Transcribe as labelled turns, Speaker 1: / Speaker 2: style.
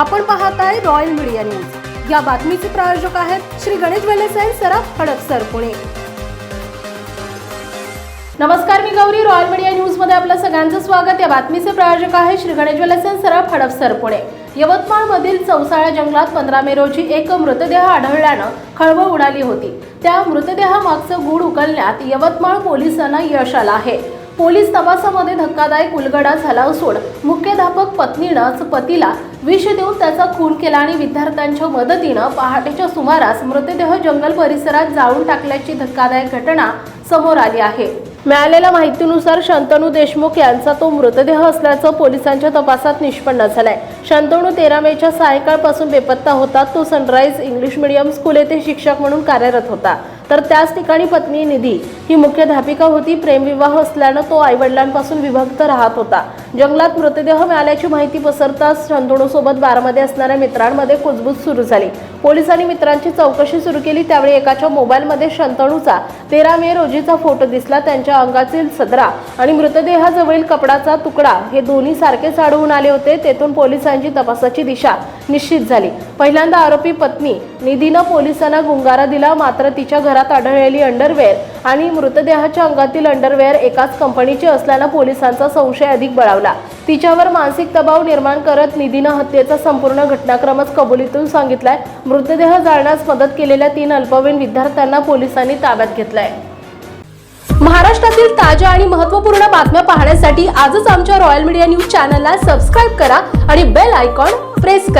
Speaker 1: आपण पाहत आहे रॉयल मीडिया न्यूज या बातमीचे प्रायोजक आहेत श्री गणेश वेलेसाई अँड सराफ हडपसर पुणे. नमस्कार मी गौरी. रॉयल मीडिया न्यूजमध्ये आपलं सगळ्यांचं स्वागत. या बातमीचे प्रायोजक आहे श्री गणेश वेलेसन सराफ हडपसर पुणे. यवतमाळ मधील चौसाळा जंगलात पंधरा मे रोजी एक मृतदेह आढळल्यानं खळबळ उडाली होती. त्या मृतदेहामागचं गूढ उकलण्यात यवतमाळ पोलिसांना यश आलं आहे. पोलीस तपासामध्ये धक्कादायक उलगडा झाला असून मुख्याध्यापक पत्नीनंच पतीला विष देऊन त्याचा खून केला आणि विद्यार्थ्यांच्या मदतीनं पहाटेच्या सुमारास मृतदेह जंगल परिसरात जाळून टाकल्याची धक्कादायक घटना समोर आली आहे. मिळालेल्या माहितीनुसार शंतनू देशमुख यांचा तो मृतदेह असल्याचं पोलिसांच्या तपासात निष्पन्न झालंय. शंतनू तेरा मेच्या सायंकाळपासून बेपत्ता होता तो सनराईज इंग्लिश मिडियम स्कूल येथे शिक्षक म्हणून कार्यरत होता. तर त्याच ठिकाणी पत्नी निधी ही मुख्याध्यापिका होती. प्रेमविवाह असल्यानं तो आईवडिलांपासून विभक्त राहत होता. जंगलात मृतदेह मिळाल्याची माहिती पसरताच शंतणूसोबत बारामध्ये असणाऱ्या मित्रांमध्ये कुजबूज सुरू झाली. पोलिसांनी मित्रांची चौकशी सुरू केली. त्यावेळी एकाच्या मोबाईलमध्ये शंतणूचा तेरा मे रोजीचा फोटो दिसला. त्यांच्या अंगातील सदरा आणि मृतदेहाजवळील कपडाचा तुकडा हे दोन्ही सारखेच आढळून आले होते. तेथून पोलिसांची तपासाची दिशा निश्चित झाली. पहिल्यांदा आरोपी पत्नी निधीनं पोलिसांना गुंगारा दिला. मात्र तिच्या घरात घरात आढळलेली अंडरवेअर आणि मृतदेहाच्या अंगातील अंडरवेअर एकाच कंपनीचे असल्यानं पोलिसांचा संशय अधिक बळावला. तिच्यावर मानसिक दबाव निर्माण करत निधीनं हत्येचा संपूर्ण घटनाक्रमच कबुलीतून सांगितलाय. मृतदेह जाळण्यास मदत केलेल्या तीन अल्पवयीन विद्यार्थ्यांना पोलिसांनी ताब्यात घेतलाय. महाराष्ट्रातील ताज्या आणि महत्त्वपूर्ण बातम्या पाहण्यासाठी आजच आमच्या रॉयल मीडिया न्यूज चॅनलला सबस्क्राईब करा आणि बेल आयकॉन प्रेस करा.